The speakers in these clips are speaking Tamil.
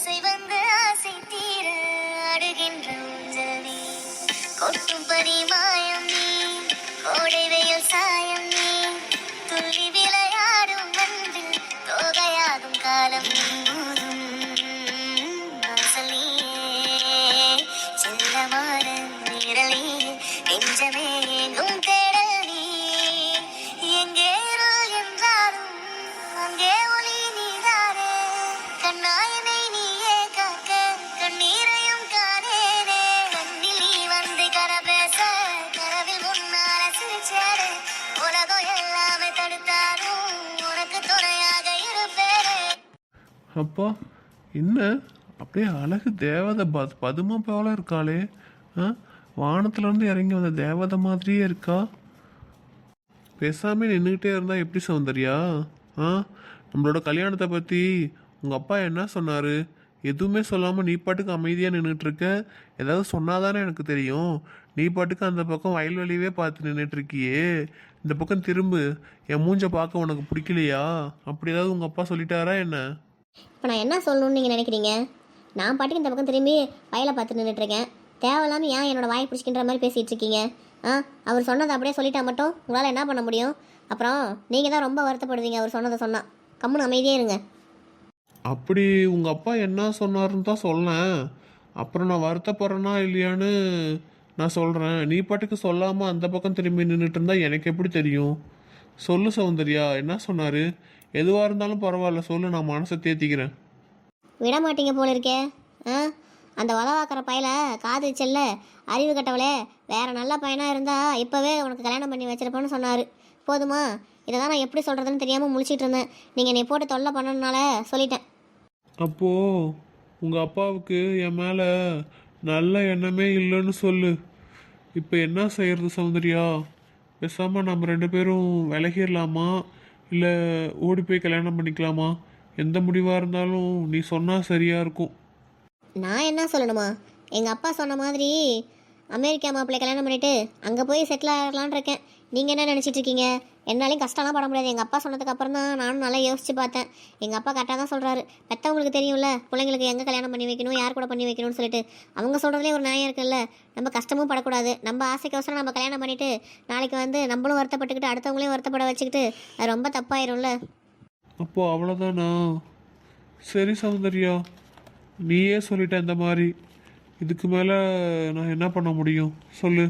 ஆசை வந்து ஆசை தீர அடுகின்ற ஊஞ்சல். கொட்டும் பனி மாயம் நீ கோடை வெயில் சாயம் நீ. துள்ளி விளையாடும் வந்து தோகையாகும் காலம் நீ. அப்பா என்ன? அப்படியே அழகு தேவதை ப பதுமா போல இருக்காளே. ஆ? வானத்துலேருந்து இறங்கி வந்த தேவதை மாதிரியே இருக்கா? பேசாமல் நின்றுக்கிட்டே இருந்தால் எப்படி சௌந்தர்யா? ஆ? நம்மளோட கல்யாணத்தை பற்றி உங்கள் அப்பா என்ன சொன்னார்? எதுவுமே சொல்லாமல் நீ பாட்டுக்கு அமைதியாக நின்றுட்டுருக்க ஏதாவது சொன்னாதானே எனக்கு தெரியும். நீ பாட்டுக்கு அந்த பக்கம் வயல்வெளியவே பார்த்து நின்றுட்டுருக்கியே இந்த பக்கம் திரும்பு. என் மூஞ்ச பார்க்க உனக்கு பிடிக்கலையா? அப்படி ஏதாவது உங்கள் அப்பா சொல்லிட்டாரா என்ன? இப்போ நான் என்ன சொல்லணும்னு நீங்கள் நினைக்கிறீங்க? நான் பாட்டுக்கு இந்த பக்கம் திரும்பி வயலை பார்த்து நின்றுட்டுருக்கேன். தேவையில்லாமல் ஏன் என்னோட வாய் பிடிச்சிக்கின்ற மாதிரி பேசிகிட்டு இருக்கீங்க ஆ அவர் சொன்னதை அப்படியே சொல்லிட்டா மட்டும் உங்களால் என்ன பண்ண முடியும்? அப்புறம் நீங்கள் தான் ரொம்ப வருத்தப்படுவீங்க அவர் சொன்னதை சொன்னால் கம்முன்னு அமைதியே இருங்க. அப்படி உங்கள் அப்பா என்ன சொன்னாருன்னு தான் சொன்னேன். அப்புறம் நான் வருத்தப்படுறேனா இல்லையான்னு நான் சொல்கிறேன் நீ பாட்டுக்கு சொல்லாமல் அந்த பக்கம் திரும்பி நின்றுட்டு இருந்தா எனக்கு எப்படி தெரியும்? சொல்லு சௌந்தர்யா என்ன சொன்னார்? எதுவாக இருந்தாலும் பரவாயில்ல சொல்லு நான் மனசை தேத்திக்கிறேன். விட மாட்டீங்க போல இருக்கே. ஆ? அந்த உதவாக்கிற பயல காது செல்ல அறிவு கட்டவளே வேற நல்ல பையனாக இருந்தால் இப்போவே உனக்கு கல்யாணம் பண்ணி வச்சிருப்பேன்னு சொன்னார். போதுமா? இதை தான் நான் எப்படி சொல்கிறதுன்னு தெரியாமல் முழிச்சிட்டு இருந்தேன். நீங்கள் என்னை போட்டு தொல்லை பண்ணனால சொல்லிட்டேன். அப்போது உங்கள் அப்பாவுக்கு என் மேலே நல்ல எண்ணமே இல்லைன்னு சொல்லு. இப்போ என்ன செய்யறது சௌந்தர்யா? பேசாமல் நம்ம ரெண்டு பேரும் விலகிடலாமா? இல்லை ஓடி போய் கல்யாணம் பண்ணிக்கலாமா? எந்த முடிவாக இருந்தாலும் நீ சொன்னால் சரியாக இருக்கும். நான் என்ன சொல்லணுமா? எங்கள் அப்பா சொன்ன மாதிரி அமெரிக்கா மாப்பிள்ளை கல்யாணம் பண்ணிவிட்டு அங்கே போய் செட்டில் ஆகலான் இருக்கேன். நீங்கள் என்ன நினச்சிட்டு இருக்கீங்க? என்னாலையும் கஷ்டம்லாம் பட முடியாது. எங்கள் அப்பா சொன்னதுக்கு அப்புறம் தான் நானும் நல்லா யோசிச்சு பார்த்தேன். எங்கள் அப்பா கரெக்டாக தான் சொல்கிறாரு பெற்றவங்களுக்கு தெரியும்ல பிள்ளைங்களுக்கு எங்கே கல்யாணம் பண்ணி வைக்கணும் யார் கூட பண்ணி வைக்கணும்னு சொல்லிட்டு. அவங்க சொல்கிறதுலே ஒரு நியாயம் இருக்குல்ல நம்ம கஷ்டமும் படக்கூடாது. நம்ம ஆசைக்கோசரம் நம்ம கல்யாணம் பண்ணிட்டு நாளைக்கு வந்து நம்மளும் வருத்தப்பட்டுக்கிட்டு அடுத்தவங்களையும் வருத்தப்பட வச்சுக்கிட்டு அது ரொம்ப தப்பாயிரும்ல. அப்போ அவ்வளோதானா சரி சௌந்தர்யா நீயே சொல்லிட்ட இந்த மாதிரி. இதுக்கு மேலே நான் என்ன பண்ண முடியும்? சொல்லு.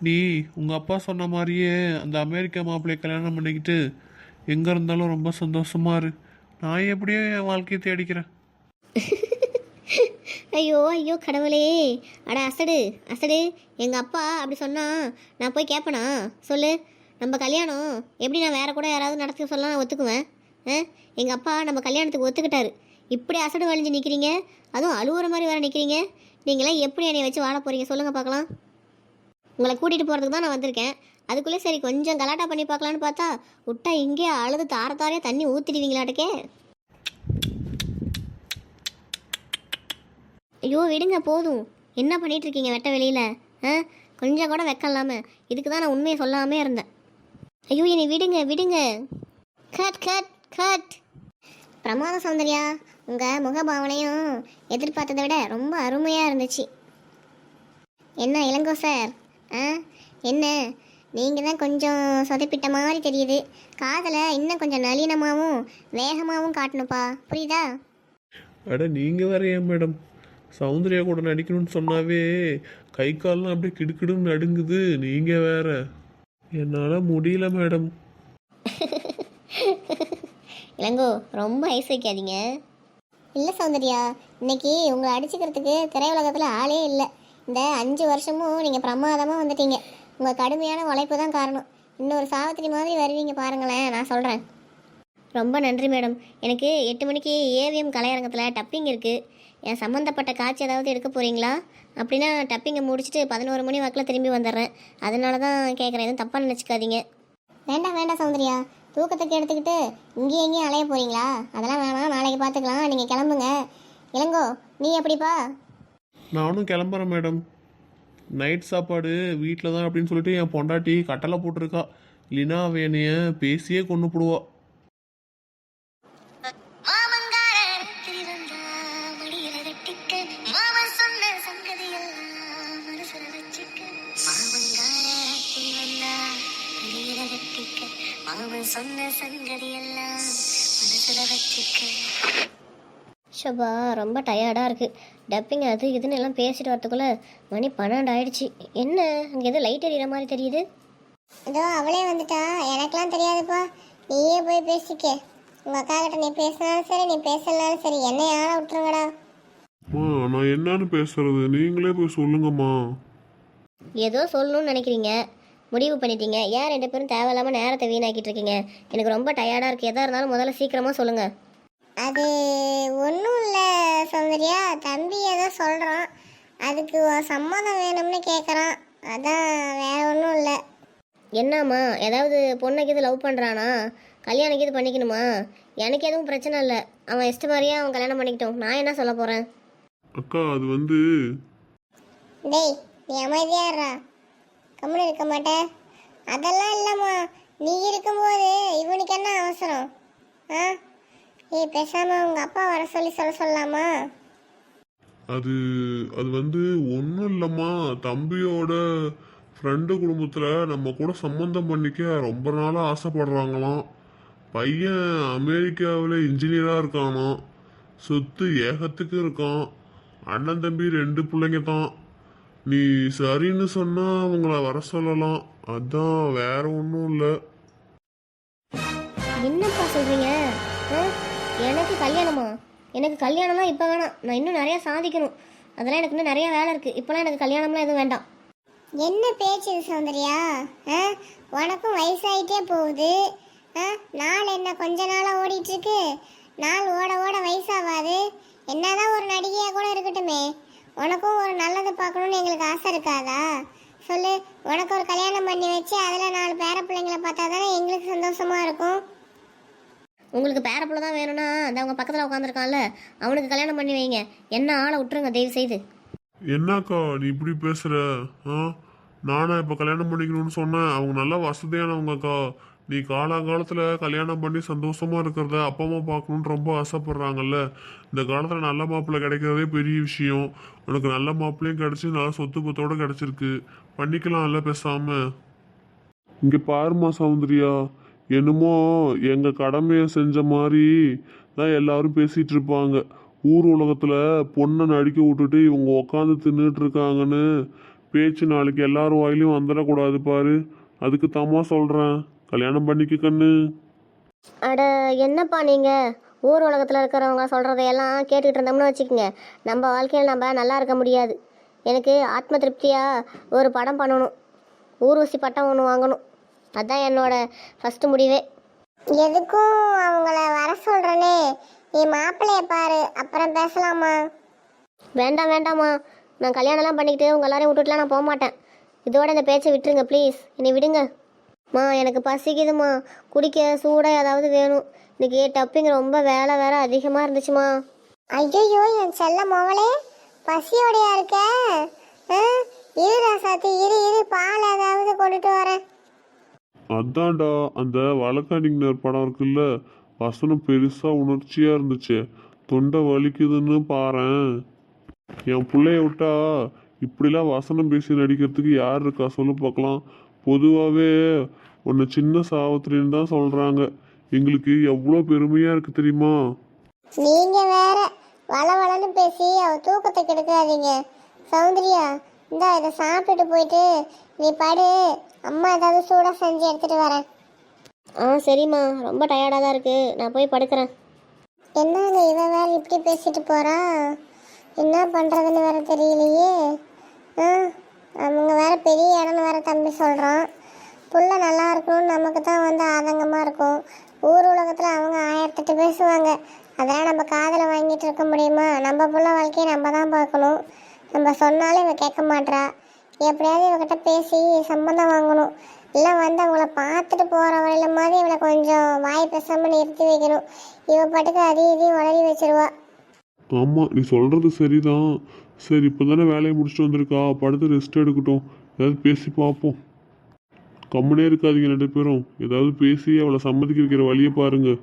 நீ உங்கள் அப்பா சொன்ன மாதிரியே அந்த அமெரிக்கா மாப்பிள்ளையை கல்யாணம் பண்ணிக்கிட்டு எங்கே இருந்தாலும் ரொம்ப சந்தோஷமா இரு. நான் எப்படியோ என் வாழ்க்கையை தேடிக்கிறேன். ஐயோ ஐயோ கடவுளே. அட அசடு அசடு. எங்கள் அப்பா அப்படி சொன்னா நான் போய் கேட்பேனா சொல்லு. நம்ம கல்யாணம் எப்படி நான் வேற கூட யாராவது நடத்த சொல்ல நான் ஒத்துக்குவேன்? ஆ? எங்கள் அப்பா நம்ம கல்யாணத்துக்கு ஒத்துக்கிட்டாரு. இப்படி அசடு வழிஞ்சு நிற்கிறீங்க அதுவும் அழுவுற மாதிரி வேறு நிற்கிறீங்க நீங்களாம் எப்படி என்னை வச்சு வாழ போகிறீங்க சொல்லுங்கள் பார்க்கலாம். உங்களை கூட்டிகிட்டு போகிறதுக்கு தான் நான் வந்திருக்கேன். அதுக்குள்ளே சரி கொஞ்சம் கலாட்டா பண்ணி பார்க்கலான்னு பார்த்தா விட்டா இங்கே அழுது தார தாரையாக தண்ணி ஊற்றிடுவீங்களாட்டுக்கே ஐயோ விடுங்க போதும். என்ன பண்ணிட்டு இருக்கீங்க வெட்ட வெளியில்? ஆ? கொஞ்சம் கூட வெக்கம் இதுக்கு தான் நான் உண்மையை சொல்லாமே இருந்தேன். ஐயோ என்னை விடுங்க விடுங்க. கட் கட் கட் பிரமாத சௌந்தர்யா உங்க முகபாவனையும் எதிர்பார்த்ததை விட ரொம்ப அருமையா இருந்துச்சு. என்ன இளங்கோ சார்? ஆ? என்ன? நீங்கள் தான் கொஞ்சம் சொதப்பிட்ட மாதிரி தெரியுது. காதலை இன்னும் கொஞ்சம் நளினமாகவும் வேகமாகவும் காட்டணுப்பா புரியுதா? அட நீங்கள் வேற ஏன் மேடம்? சௌந்தர்யா கூட நடிக்கணும்னு சொன்னாவே கை கால்லாம் அப்படியே கிடுக்கிடுன்னு நடுங்குது. நீங்கள் வேற. என்னால் முடியல மேடம். இளங்கோ ரொம்ப ஐஸ் வைக்காதீங்க இல்லை சௌந்தர்யா இன்னைக்கு உங்களை அடிச்சுக்கிறதுக்கு திரையுலகத்தில் ஆளே இல்லை. இந்த அஞ்சு வருஷமும் நீங்கள் பிரமாதமாக வந்துட்டீங்க. உங்கள் கடுமையான உழைப்பு தான் காரணம். இன்னொரு சாவித்திரி மாதிரி வருவீங்க பாருங்களேன் நான் சொல்கிறேன் ரொம்ப நன்றி மேடம். எனக்கு எட்டு மணிக்கு ஏவிஎம் கலையரங்கத்தில் டப்பிங் இருக்குது என் சம்மந்தப்பட்ட காட்சி ஏதாவது எடுக்க போகிறீங்களா அப்படின்னா டப்பிங்கை முடிச்சுட்டு பதினோரு மணி வாக்கில் திரும்பி வந்துடுறேன். அதனால தான் கேட்குறேன் எதுவும் தப்பாக நினச்சிக்காதீங்க. வேண்டாம் வேண்டாம் சௌந்தர்யா. தூக்கத்துக்கு எடுத்துக்கிட்டு இங்கேயும் எங்கேயும் அலைய போறீங்களா? அதெல்லாம் வேணாம் நாளைக்கு பார்த்துக்கலாம். நீங்கள் கிளம்புங்க. இளங்கோ நீ எப்படிப்பா? நானும் கிளம்புறேன் மேடம். நைட் சாப்பாடு வீட்டில் தான் அப்படின்னு சொல்லிட்டு என் பொண்டாட்டி கட்டளை போட்டிருக்கா. இல்லைன்னா அவ என்னைய பேசியே கொண்டு போடுவா மாமன் சொன்ன சங்கதி எல்லாம் மனசுல வச்சுக்க. ஷபா ரொம்ப டயர்டாக இருக்குது டப்பிங் அது இதுன்னு எல்லாம் பேசிட்டு வரதுக்குள்ளே மணி பன்னெண்டு ஆயிடுச்சு. என்ன? அங்கே ஏதோ லைட் எறிகிற மாதிரி தெரியுது. இதோ அவளே வந்துட்டா. எனக்கெல்லாம் தெரியாதுப்பா. நீயே போய் பேசிக்க. உங்கள் அக்கா கிட்ட நீ பேசினாலும் சரி நீ பேசலனாலும் சரி என்னை யாரை விட்டுருங்கடா. அம்மா நான் என்னன்னு பேசுறது? நீங்களே போய் சொல்லுங்கம்மா. ஏதோ சொல்லணும்னு நினைக்கிறீங்க. முடிவு பண்ணிட்டீங்க. ஏன் ரெண்டு பேரும் தேவையில்லாமல் நேரத்தை வீணாக்கிட்டு இருக்கீங்க எனக்கு ரொம்ப டயர்டாக இருக்குது எதாக இருந்தாலும் முதல்ல சீக்கிரமாக சொல்லுங்கள் அது ஒன்றும் இல்லை சௌந்தர்யா. தம்பி ஏதோ சொல்கிறான் அதுக்கு சம்மதம் வேணும்னு கேட்குறான் அதான் வேற ஒன்றும் இல்லை. என்னம்மா? ஏதாவது பொண்ணுக்கு இது லவ் பண்ணுறானா கல்யாணம் இது பண்ணிக்கணுமா? எனக்கு எதுவும் பிரச்சனை இல்லை. அவன் இஷ்ட மாதிரியே அவன் கல்யாணம் பண்ணிக்கிட்டோம். நான் என்ன சொல்ல போகிறேன் அக்கா அது வந்து டேய் நீ அமைதியாடுறா கம்முன்னு இருக்க மாட்டேன் அதெல்லாம் இல்லைம்மா. நீ இருக்கும்போது இவனுக்கு என்ன அவசரம்? ஆ? ஏய் பேசாம உங்க அப்பா வர சொல்லி சொல்ல சொல்லலாமா அது அது வந்து ஒன்றும் இல்லைம்மா. தம்பியோட ஃப்ரெண்டு குடும்பத்தில் நம்ம கூட சம்மந்தம் பண்ணிக்க ரொம்ப நாளாக ஆசைப்படுறாங்களாம். பையன் அமெரிக்காவில் இன்ஜினியராக இருக்கானாம். சொத்து ஏகத்துக்கு இருக்கான் அண்ணன் தம்பி ரெண்டு பிள்ளைங்க தான் நீ சரின்னு சொன்னால் அவங்கள வர சொல்லலாம். அதான் வேற ஒன்றும் இல்லை. என்னப்பா சொல்றீங்க? ஆ? எனக்கு கல்யாணமா? எனக்கு கல்யாணம்லாம் இப்போ வேணாம். நான் இன்னும் நிறைய சாதிக்கணும். அதெல்லாம் எனக்கு இன்னும் நிறைய வேலை இருக்கு. இப்போலாம் எனக்கு கல்யாணம்லாம் எதுவும் வேண்டாம். என்ன பேச்சு இது சௌந்தர்யா? ஆ? உனக்கும் வயசாயிட்டே போகுது. ஆ? நாள் என்ன கொஞ்ச நாளாக ஓடிட்டு இருக்கு? நாள் ஓட ஓட வயசாகாது என்னதான் ஒரு நடிகையா கூட இருக்கட்டுமே. உனக்கும் ஒரு நல்லது பார்க்கணும்னு எங்களுக்கு ஆசை இருக்காதா? சொல்லு உனக்கு ஒரு கல்யாணம் பண்ணி வச்சு அதில் நாலு பேர பிள்ளைங்களை பார்த்தா தானே எங்களுக்கு சந்தோஷமா இருக்கும்? உங்களுக்கு பேரப்புள்ள தான் வேணும்னா அந்த அவங்க பக்கத்தில் உட்காந்துருக்கான்ல அவனுக்கு கல்யாணம் பண்ணி வைங்க. என்ன ஆளை விட்டுருங்க தயவு செய்து. என்னக்கா நீ இப்படி பேசுற ஆ? நானா இப்போ கல்யாணம் பண்ணிக்கணும்னு சொன்னேன். அவங்க நல்லா வசதியானவங்கக்கா. நீ காலாகாலத்தில் கல்யாணம் பண்ணி சந்தோஷமா இருக்கிறத அப்பா அம்மா பார்க்கணுன்னு ரொம்ப ஆசைப்படுறாங்கல்ல? இந்த காலத்தில் நல்ல மாப்பிள்ளை கிடைக்கிறதே பெரிய விஷயம். உனக்கு நல்ல மாப்பிள்ளையும் கிடைச்சி நல்ல சொத்து பத்தோடு கிடைச்சிருக்கு. பண்ணிக்கலாம்ல பேசாம. இங்க பாருமா சௌந்தர்யா. என்னமோ எங்க கடமையை செஞ்ச மாதிரி தான் எல்லாரும் பேசிட்டு இருப்பாங்க. ஊர் உலகத்துல பொண்ணை நடிக்க விட்டுட்டு இவங்க உக்காந்து தின்னுட்டு இருக்காங்கன்னு பேச்சு நாளைக்கு எல்லாரும் வாயிலையும் வந்துடக்கூடாது பாரு. அதுக்கு தாமா சொல்றேன். கல்யாணம் பண்ணிக்க கண்ணு. அட என்னப்பா நீங்கள் ஊர் உலகத்தில் இருக்கிறவங்க சொல்கிறதையெல்லாம் கேட்டுக்கிட்டு இருந்தோம்னு வச்சுக்கோங்க. நம்ம வாழ்க்கையில் நம்ம நல்லா இருக்க முடியாது. எனக்கு ஆத்ம திருப்தியாக ஒரு படம் பண்ணணும். ஊர்வசி பட்டம் ஒன்று வாங்கணும். அதுதான் என்னோட ஃபஸ்ட்டு முடிவே. எதுக்கும் அவங்கள வர சொல்கிறனே நீ மாப்பிள்ளைய பாரு அப்புறம் பேசலாமா? வேண்டாம் வேண்டாம்மா. நான் கல்யாணம்லாம் பண்ணிக்கிட்டு உங்கள் எல்லாரையும் விட்டுட்டுலாம் நான் போக மாட்டேன் இதோட இந்த பேச்சை விட்டுருங்க ப்ளீஸ் என்னை விடுங்க. மா எனக்கு பசிக்குதுமா. குடிக்க சூடாக ஏதாவது வேணும். இன்னைக்கு டப்பிங் ரொம்ப வேலை வேற அதிகமாக இருந்துச்சுமா. ஐயோ என் செல்ல மோவலே பசியோடையா இருக்க? ஆ? இரு ராசாத்தி இரு இரு பால் ஏதாவது கொண்டுட்டு வரேன். அதான்டா அந்த வழக்கறிஞர் படம் இருக்குல்ல வசனம் பெருசா உணர்ச்சியா இருந்துச்சு. தொண்டை வலிக்குதுன்னு பாரேன். என் பிள்ளைய விட்டா இப்படிலாம் வசனம் பேசி நடிக்கிறதுக்கு யார் இருக்கா? சொல்லு பார்க்கலாம். பொதுவாகவே உன்னை சின்ன சாவத்திரின்னு தான் சொல்றாங்க. எங்களுக்கு எவ்வளோ பெருமையா இருக்கு தெரியுமா? நீங்க வேற வள வளன்னு பேசி அவ தூக்கத்தை கெடுக்காதீங்க. சௌந்தர்யா இந்தா இதை சாப்பிட்டுட்டு போயிட்டு நீ படு. அம்மா ஏதாவது சூடாக செஞ்சு எடுத்துட்டு வரேன். ஆ சரிம்மா. ரொம்ப டயர்டாக தான் இருக்கு. நான் போய் படுக்கிறேன். என்னங்க இவ வேற இப்படி பேசிட்டு போறா? என்ன பண்றதுன்னு வேற தெரியலையே. ஆ அவங்க வேற பெரிய இடம்னு வேற தம்பி சொல்றான். புள்ள நல்லா இருக்கணும்னு நமக்கு தான் வந்து ஆதங்கமாக இருக்கும். ஊர் உலகத்தில் அவங்க ஆயிரத்தெட்டு பேசுவாங்க. அதெல்லாம் நம்ம காதில் வாங்கிட்டு இருக்க முடியுமா? நம்ம புள்ள வாழ்க்கையை நம்ம தான் பார்க்கணும். நம்ம சொன்னாலும் இவ கேட்க மாட்றா. எப்படியாவது இவகிட்ட பேசி சம்மந்தம் வாங்கணும். இல்லை வந்து அவங்கள பார்த்துட்டு போகிற வழியில மாதிரி இவளை கொஞ்சம் வாய் பேசாமல் நிறுத்தி வைக்கணும். இவ பாட்டுக்கு அதையும் இதையும் வளரி வச்சிருவா. ஆமாம் நீ சொல்கிறது சரிதான். சரி இப்போதானே வேலையை முடிச்சுட்டு வந்திருக்கா? படுத்து ரெஸ்ட் எடுக்கட்டும். ஏதாவது பேசி பார்ப்போம். கம்முனே இருக்காதீங்க ரெண்டு பேரும். ஏதாவது பேசி அவளை சம்மதிக்க வைக்கிற வழியை பாருங்கள்